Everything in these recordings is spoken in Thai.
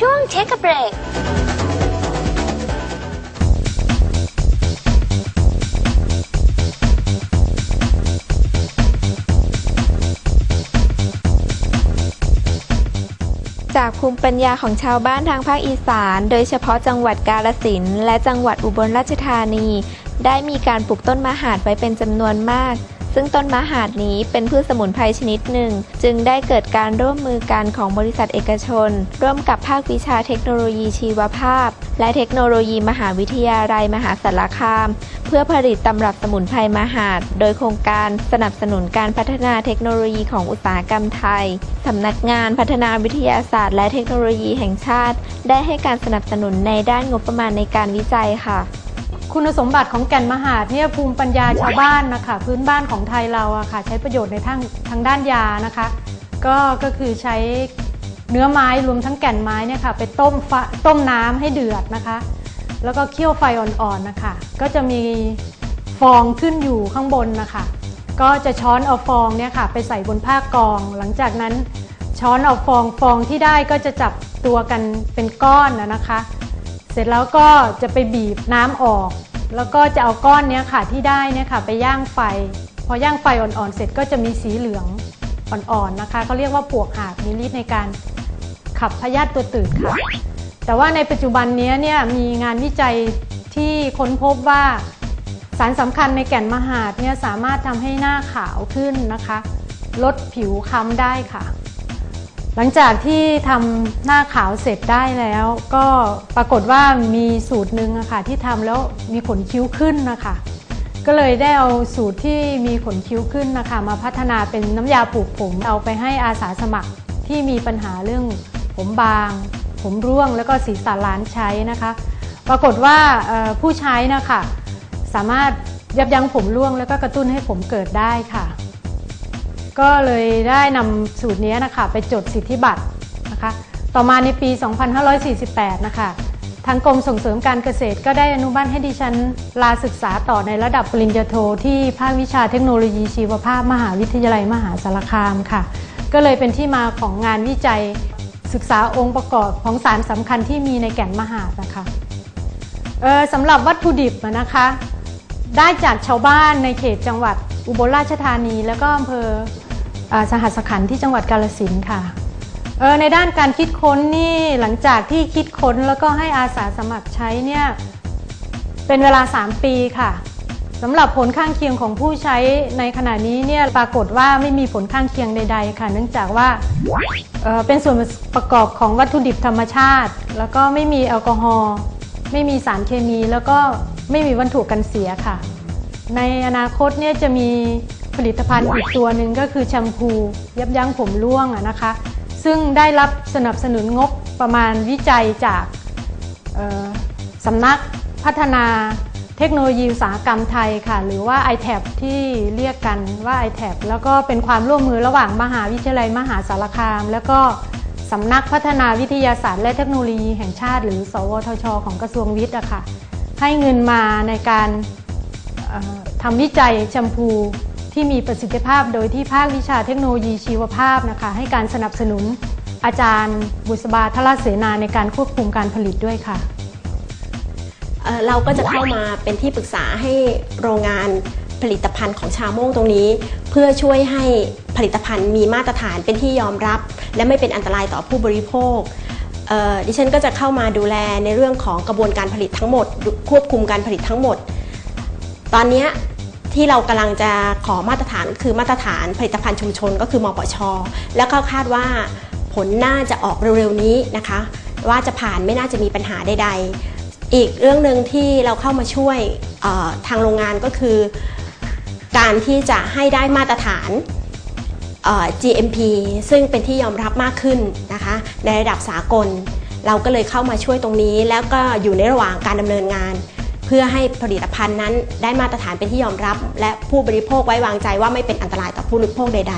ช่วง Take a break จากภูมิปัญญาของชาวบ้านทางภาคอีสาน โดยเฉพาะจังหวัดกาฬสินธุ์และจังหวัดอุบลราชธานี ได้มีการปลูกต้นมะหาดไว้เป็นจำนวนมาก ซึ่งต้นมะหาดนี้เป็นพืชสมุนไพรชนิดหนึ่ง จึงได้เกิดการร่วมมือกันของบริษัทเอกชน ร่วมกับภาควิชาเทคโนโลยีชีวภาพ และเทคโนโลยีมหาวิทยาลัยมหาสารคาม เพื่อผลิตตำรับสมุนไพรมหาด โดยโครงการสนับสนุนการพัฒนาเทคโนโลยีของอุตสาหกรรมไทยสำนักงานพัฒนาวิทยาศาสตร์และเทคโนโลยีแห่งชาติ ได้ให้การสนับสนุนในด้านงบประมาณในการวิจัยค่ะ คุณสมบัติของแก่นมหาดเนี่ยภูมิปัญญาชาวบ้านนะคะพื้นบ้านของไทยเราอะค่ะใช้ประโยชน์ในทางทางด้านยานะคะ ก็ก็คือใช้เนื้อไม้รวมทั้งแก่นไม้เนี่ยค่ะไปต้มฟะต้มน้ำให้เดือดนะคะ แล้วก็เคี่ยวไฟอ่อนๆนะคะ ก็จะมีฟองขึ้นอยู่ข้างบนนะคะ ก็จะช้อนเอาฟองเนี่ยค่ะไปใส่บนผ้ากอง หลังจากนั้นช้อนเอาฟองฟองที่ได้ก็จะจับตัวกันเป็นก้อนนะคะ เสร็จแล้วก็จะไปบีบน้ำออก แล้วก็จะเอาก้อนเนี้ยค่ะที่ได้เนี่ยค่ะไปย่างไฟ พอย่างไฟอ่อนๆเสร็จก็จะมีสีเหลืองอ่อนๆนะคะเขาเรียกว่าปวกหาดมีฤทธิ์ในการขับพยาธิตัวตืดค่ะ แต่ว่าในปัจจุบันนี้เนี่ยมีงานวิจัยที่ค้นพบว่าสารสำคัญในแก่นมหาดเนี่ยสามารถทำให้หน้าขาวขึ้นนะคะ ลดผิวค้ำได้ค่ะ หลังจากที่ทำหน้าขาวเสร็จได้แล้ว ก็ปรากฏว่ามีสูตรหนึ่งอะค่ะที่ทำแล้วมีขนคิ้วขึ้นนะคะก็เลยได้เอาสูตรที่มีขนคิ้วขึ้นนะคะมาพัฒนาเป็นน้ำยาปลูกผมเอาไปให้อาสาสมัครที่มีปัญหาเรื่องผมบาง ผมร่วงแล้วก็ศีรษะล้านใช้นะคะ ปรากฏว่าผู้ใช้นะคะสามารถยับยั้งผมร่วงแล้วก็กระตุ้นให้ผมเกิดได้ค่ะ ก็เลยได้นำสูตรนี้นะคะไปจดสิทธิบัตรนะคะ ต่อมาในปี 2548 นะคะ ทางกรมส่งเสริมการเกษตรก็ได้อนุมัติให้ดิฉันลาศึกษาต่อในระดับปริญญาโทที่ภาควิชาเทคโนโลยีชีวภาพมหาวิทยาลัยมหาสารคามค่ะ ก็เลยเป็นที่มาของงานวิจัยศึกษาองค์ประกอบของสารสำคัญที่มีในแก่นมหาดนะคะเอ่อสำหรับวัตถุดิบนะคะ ได้จากชาวบ้านในเขตจังหวัดอุบลราชธานี แล้วก็อำเภอ สหัสขันธ์ที่จังหวัดกาฬสินค่ะเออในด้านการคิดค้นนี่หลังจากที่คิดค้นแล้วก็ให้อาสาสมัครใช้เนี่ยเป็นเวลา 3 ปีค่ะสำหรับผลข้างเคียงของผู้ใช้ในขณะนี้เนี่ยปรากฏว่าไม่มีผลข้างเคียงใด ๆ ค่ะ เนื่องจากว่าเเป็นส่วนประกอบของวัตถุดิบธรรมชาติ แล้วก็ไม่มีแอลกอฮอล์ไม่มีสารเคมี แล้วก็ไม่มีวัตถุกันเสียค่ะ ในอนาคตเนี่ยจะมี ผลิตภัณฑ์อีกตัวหนึ่งก็คือแชมพู ยับยั้งผมร่วงนะคะ ซึ่งได้รับสนับสนุนงบประมาณวิจัยจากสำนักพัฒนาเทคโนโลยีอุตสาหกรรมไทยค่ะ หรือว่า ITAP ที่เรียกกันว่า ITAP แล้วก็เป็นความร่วมมือระหว่างมหาวิทยาลัยมหาสารคาม แล้วก็สำนักพัฒนาวิทยาศาสตร์และเทคโนโลยีแห่งชาติ หรือ สวทช ของกระทรวงวิทย์อะค่ะ ให้เงินมาในการทำวิจัยแชมพู ที่มีประสิทธิภาพโดยที่ภาควิชาเทคโนโลยีชีวภาพนะคะให้การสนับสนุนอาจารย์บุษบาทลเสนาในการควบคุมการผลิตด้วยค่ะ เอ่อเราก็จะเข้ามาเป็นที่ปรึกษาให้โรงงานผลิตภัณฑ์ของชาโม่งตรงนี้ เพื่อช่วยให้ผลิตภัณฑ์มีมาตรฐานเป็นที่ยอมรับ และไม่เป็นอันตรายต่อผู้บริโภคเอ่อดิฉันก็จะเข้ามาดูแลในเรื่องของกระบวนการผลิตทั้งหมดควบคุมการผลิตทั้งหมด ตอนเนี้ย ที่เรากำลังจะขอมาตรฐานคือมาตรฐานผลิตภัณฑ์ชุมชนก็คือมปช แล้วก็คาดว่าผลน่าจะออกเร็วๆนี้นะคะ ว่าจะผ่านไม่น่าจะมีปัญหาใดๆ อีกเรื่องหนึ่งที่เราเข้ามาช่วยทางโรงงานก็คือ การที่จะให้ได้มาตรฐาน GMP ซึ่งเป็นที่ยอมรับมากขึ้นนะคะ ในระดับสากล เราก็เลยเข้ามาช่วยตรงนี้ แล้วก็อยู่ในระหว่างการดำเนินงาน พื่อให้ผลิตภัณฑ์นั้นได้มาตรฐานเป็นที่ยอมรับ และผู้บริโภคไว้วางใจว่าไม่เป็นอันตรายต่อผู้บริโภคใด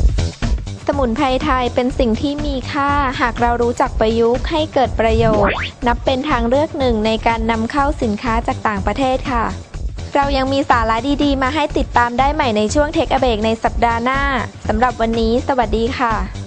ๆสมุนไพรไทยเป็นสิ่งที่มีค่าหากเรารู้จักประยุกต์ให้เกิดประโยชน์ นับเป็นทางเลือกหนึ่งในการนำเข้าสินค้าจากต่างประเทศค่ะ เรายังมีสาระดีๆ มาให้ติดตามได้ใหม่ในช่วงเทคอเบกในสัปดาห์หน้าสำหรับวันนี้ สวัสดีค่ะ